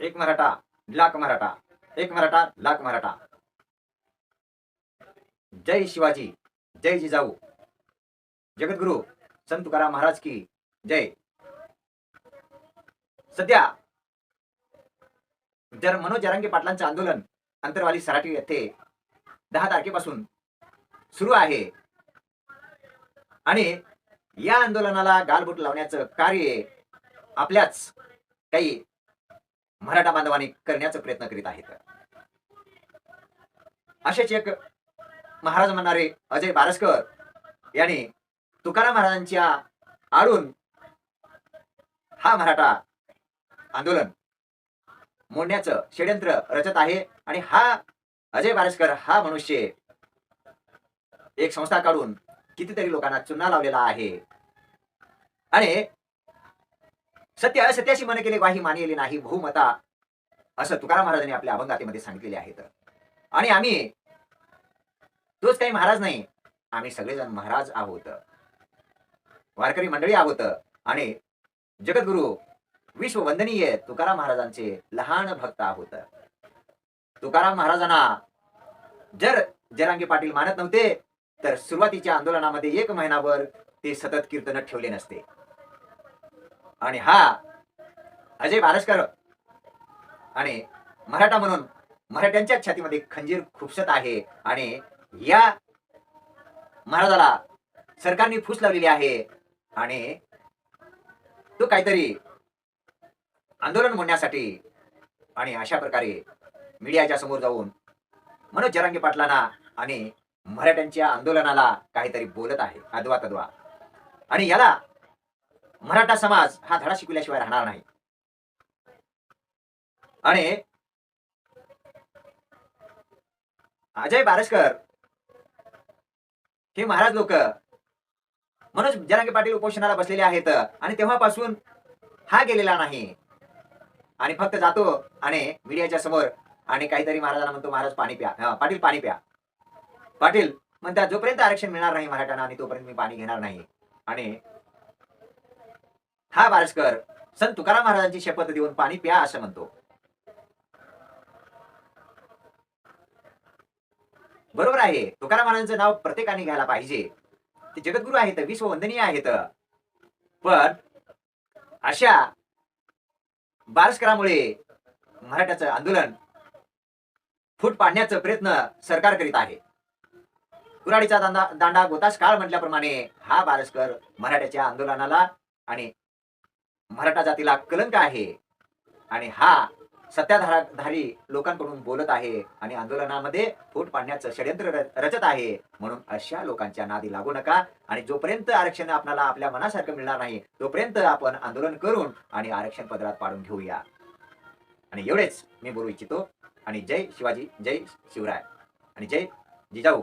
एक मराठा लाख मराठा एक मराठा लाख मराठा. जय शिवाजी जय जिजाऊ. जगद्गुरु संत तुकाराम महाराज की जय. सध्या जर मनोज जरांगे पाटलांचं आंदोलन अंतरवाली सराटी येथे दहा तारखेपासून सुरू आहे. आणि या आंदोलनाला गालबोट लावण्याचं कार्य आपल्याच काही मराठा बांधवाने करण्याचा प्रयत्न करीत आहेत. असेच एक महाराज म्हणणारे अजय बारसकर यांनी तुकाराम महाराजांच्या आडून हा मराठा आंदोलन मोडण्याचं षडयंत्र रचत आहे आणि हा अजय बारसकर हा मनुष्य एक संस्था काढून कितीतरी लोकांना चुना लावलेला आहे. आणि सत्य असत्याशी मन केले वाही मानिले नाही बहुमता असं तुकाराम महाराजांनी आपल्या अभंगातेमध्ये सांगितलेले आहेत आणि आम्ही तोच काही महाराज नाही आम्ही सगळेजण महाराज आहोत. वारकरी मंडळी आहोत आणि जगद्गुरु विश्ववंदनीय तुकाराम महाराजांचे लहान भक्त आहोत. तुकाराम महाराजांना जर जरांगी पाटील मानत नव्हते तर सुरुवातीच्या आंदोलनामध्ये एक महिनाभर ते सतत कीर्तन ठेवले नसते. आणि हा अजय बारसकर आणि मराठा म्हणून मराठ्यांच्या छातीमध्ये खंजीर खुपसत आहे आणि या महाराजाला सरकारने फूस लावलेली आहे आणि तो काहीतरी आंदोलन म्हणण्यासाठी आणि अशा प्रकारे मीडियाच्या समोर जाऊन मनोज जरांगे पाटलांना आणि मराठ्यांच्या आंदोलनाला काहीतरी बोलत आहे अदवा तद्वा आणि याला मराठा समाज हा धडा शिकवल्याशिवाय राहणार नाही. आणि अजय बारसकर. हे महाराज लोक. मनोज जरांगे पाटील उपोषणाला बसलेले आहेत आणि तेव्हापासून हा गेलेला नाही. आणि फक्त जातो आणि मीडियाच्या समोर आणि काहीतरी महाराजांना म्हणतो महाराज पाणी प्या. पाटील पाणी प्या. पाटील म्हणतात जोपर्यंत आरक्षण मिळणार नाही मराठ्यांना आणि तोपर्यंत मी पाणी घेणार नाही. आणि हा बारसकर संत तुकाराम महाराजांची शपथ देऊन पाणी प्या असं म्हणतो. बरोबर आहे. तुकारामांचं नाव प्रत्येकाने घ्यायला पाहिजे. ते जगद्गुरु आहेत विश्ववंदनीय आहेत. पण अशा बालस्करामुळे मराठ्याचं आंदोलन फूट पाडण्याचा प्रयत्न सरकार करीत आहे. कुराडीचा दांडा दांडा गोतास काळ म्हटल्याप्रमाणे हा बारसकर मराठ्याच्या आंदोलनाला आणि मराठा जातीला कलंक आहे. आणि हा सत्ताधारी लोकांकडून बोलत आहे आणि आंदोलनामध्ये फूट पाडण्याचं षडयंत्र रचत आहे. म्हणून अशा लोकांच्या नादी लागू नका आणि जोपर्यंत आरक्षण आपल्याला आपल्या मनासारखं मिळणार नाही तोपर्यंत आपण आंदोलन करून आणि आरक्षण पदरात पाडून घेऊया. आणि एवढेच मी बोलू इच्छितो. आणि जय शिवाजी जय शिवराय. आणि जय जिजाऊ.